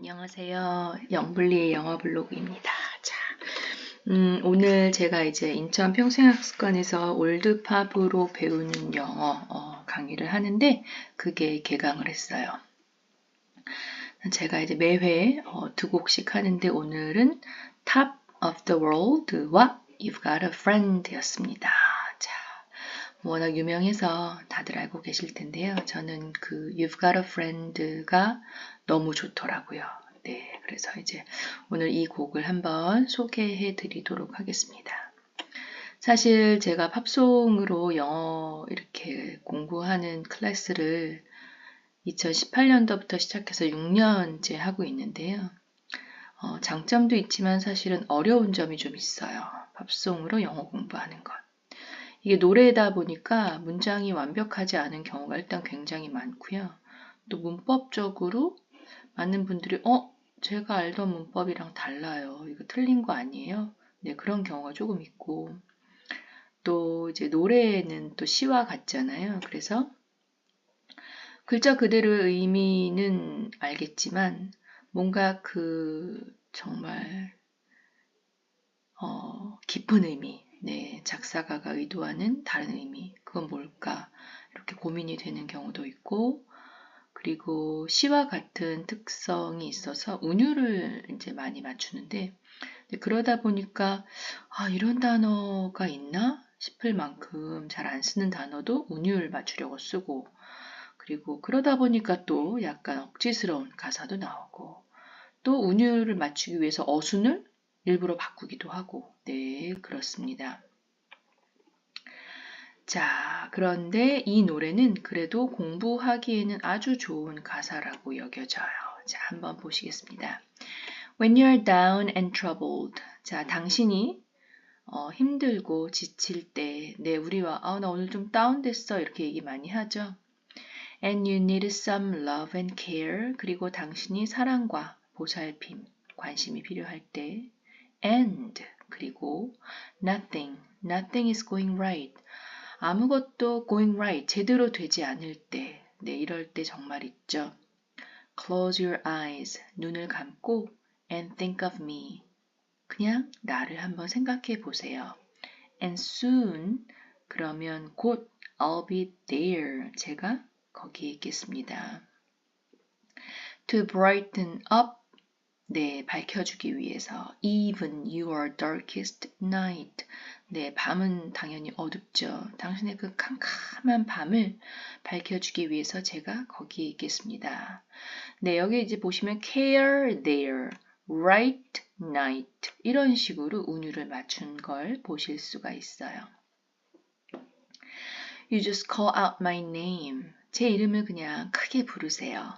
안녕하세요. 영블리의 영어 블로그입니다. 자, 음, 오늘 제가 이제 인천 평생학습관에서 올드팝으로 배우는 영어 어, 강의를 하는데 그게 개강을 했어요. 제가 이제 매회 어, 두 곡씩 하는데 오늘은 Top of the World와 You've Got a Friend였습니다. 자, 워낙 유명해서 다들 알고 계실 텐데요. 저는 그 You've Got a Friend가 너무 좋더라고요. 네, 그래서 이제 오늘 이 곡을 한번 소개해 드리도록 하겠습니다. 사실 제가 팝송으로 영어 이렇게 공부하는 클래스를 2018년도부터 시작해서 6년째 하고 있는데요. 어, 장점도 있지만 사실은 어려운 점이 좀 있어요. 팝송으로 영어 공부하는 것. 이게 노래다 보니까 문장이 완벽하지 않은 경우가 일단 굉장히 많고요. 또 문법적으로 많은 분들이 어 제가 알던 문법이랑 달라요. 이거 틀린 거 아니에요? 네 그런 경우가 조금 있고 또 이제 노래는 또 시와 같잖아요. 그래서 글자 그대로의 의미는 알겠지만 뭔가 그 정말 어, 깊은 의미, 네, 작사가가 의도하는 다른 의미, 그건 뭘까? 이렇게 고민이 되는 경우도 있고, 그리고 시와 같은 특성이 있어서 운율을 이제 많이 맞추는데 그러다 보니까 아 이런 단어가 있나 싶을 만큼 잘 안 쓰는 단어도 운율 맞추려고 쓰고 그리고 그러다 보니까 또 약간 억지스러운 가사도 나오고 또 운율을 맞추기 위해서 어순을 일부러 바꾸기도 하고 네 그렇습니다. 자, 그런데 이 노래는 그래도 공부하기에는 아주 좋은 가사라고 여겨져요. 자, 한번 보시겠습니다. When you're down and troubled. 자, 당신이 어, 힘들고 지칠 때, 네, 우리와, 아, 나 오늘 좀 다운됐어. 이렇게 얘기 많이 하죠. And you need some love and care. 그리고 당신이 사랑과 보살핌, 관심이 필요할 때. And, 그리고 nothing, nothing is going right. 아무것도 going right, 제대로 되지 않을 때, 네, 이럴 때 정말 있죠. Close your eyes, 눈을 감고 and think of me. 그냥 나를 한번 생각해 보세요. And soon, 그러면 곧 I'll be there. 제가 거기에 있겠습니다. To brighten up 네, 밝혀주기 위해서 even your darkest night. 네, 밤은 당연히 어둡죠. 당신의 그 캄캄한 밤을 밝혀주기 위해서 제가 거기에 있겠습니다. 네, 여기 이제 보시면 care there, right night 이런 식으로 운율을 맞춘 걸 보실 수가 있어요. You just call out my name. 제 이름을 그냥 크게 부르세요.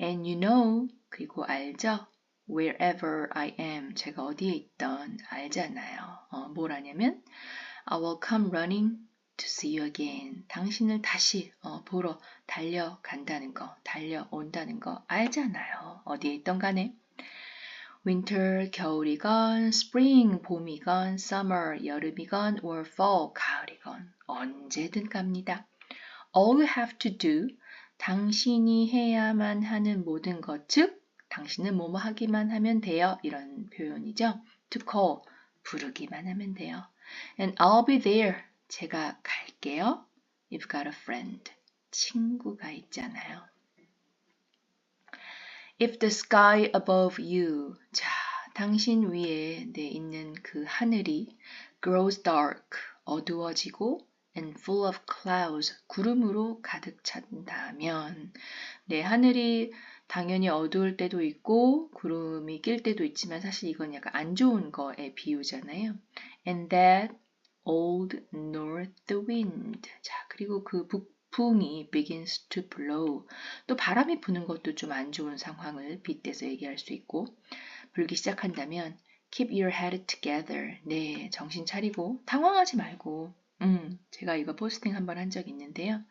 And you know, 그리고 알죠? Wherever I am. 제가 어디에 있던 알잖아요. 어, 뭘 아냐면 I will come running to see you again. 당신을 다시 어, 보러 달려간다는 거, 달려온다는 거 알잖아요. 어디에 있던 간에. winter 겨울이건 spring 봄이건 summer 여름이건 or fall 가을이건 언제든 갑니다. All you have to do 당신이 해야만 하는 모든 것, 즉 당신은 뭐뭐 하기만 하면 돼요. 이런 표현이죠. To call, 부르기만 하면 돼요. And I'll be there. 제가 갈게요. You've got a friend. 친구가 있잖아요. If the sky above you. 자, 당신 위에 네, 있는 그 하늘이 grows dark, 어두워지고 and full of clouds, 구름으로 가득 찬다면 네, 하늘이 당연히 어두울 때도 있고 구름이 낄 때도 있지만 사실 이건 약간 안 좋은 거에 비유잖아요. And that old north wind. 자, 그리고 그 북풍이 begins to blow. 또 바람이 부는 것도 좀 안 좋은 상황을 빗대서 얘기할 수 있고 불기 시작한다면 keep your head together. 네, 정신 차리고 당황하지 말고. 음, 제가 이거 포스팅 한 번 한 적 있는데요.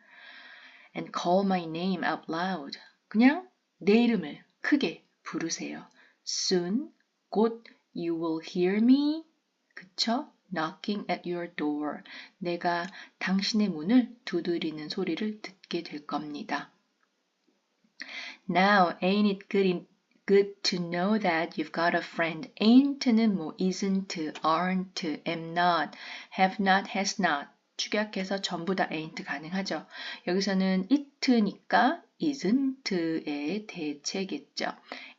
And call my name out loud. 그냥 내 이름을 크게 부르세요. Soon, 곧 you will hear me. 그쵸? knocking at your door. 내가 당신의 문을 두드리는 소리를 듣게 될 겁니다. Now, ain't it good, good to know that you've got a friend. ain't는 뭐 isn't, aren't, am not, have not, has not. 축약해서 전부 다 ain't 가능하죠. 여기서는 it니까 isn't의 대체겠죠.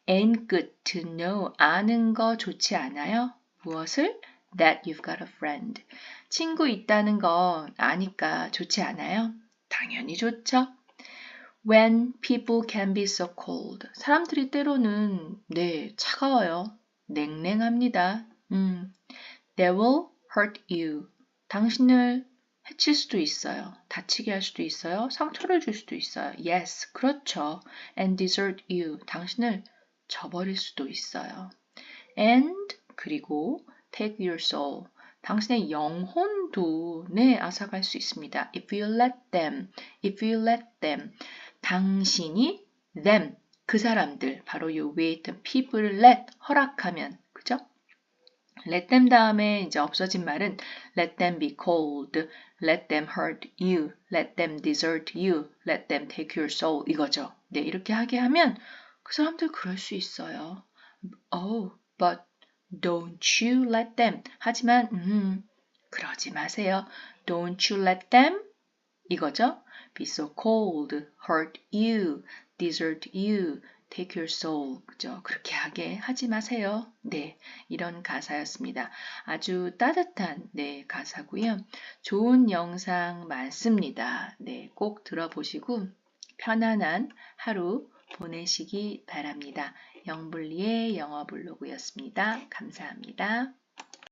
ain't good to know. 아는 거 좋지 않아요? 무엇을? That you've got a friend. 친구 있다는 거 아니까 좋지 않아요? 당연히 좋죠. When people can be so cold. 사람들이 때로는 네 차가워요. 냉랭합니다. 음, they will hurt you. 당신을 해칠 수도 있어요. 다치게 할 수도 있어요. 상처를 줄 수도 있어요. Yes, 그렇죠. And desert you. 당신을 저버릴 수도 있어요. And 그리고 take your soul. 당신의 영혼도 네 앗아갈 수 있습니다. If you let them, if you let them. 당신이 them 그 사람들 바로 요 위에 있던 people을 let 허락하면 그죠? let them 다음에 이제 없어진 말은 let them be cold, let them hurt you, let them desert you, let them take your soul 이거죠. 네 이렇게 하게 하면 그 사람들 그럴 수 있어요. Oh, but don't you let them. 하지만 음, 그러지 마세요. Don't you let them 이거죠. be so cold, hurt you, desert you, take your soul. 그죠? 그렇게 하게 하지 마세요. 네. 이런 가사였습니다. 아주 따뜻한, 네, 가사고요 좋은 영상 많습니다. 네, 꼭 들어보시고 편안한 하루 보내시기 바랍니다. 영블리의 영어 블로그였습니다. 감사합니다.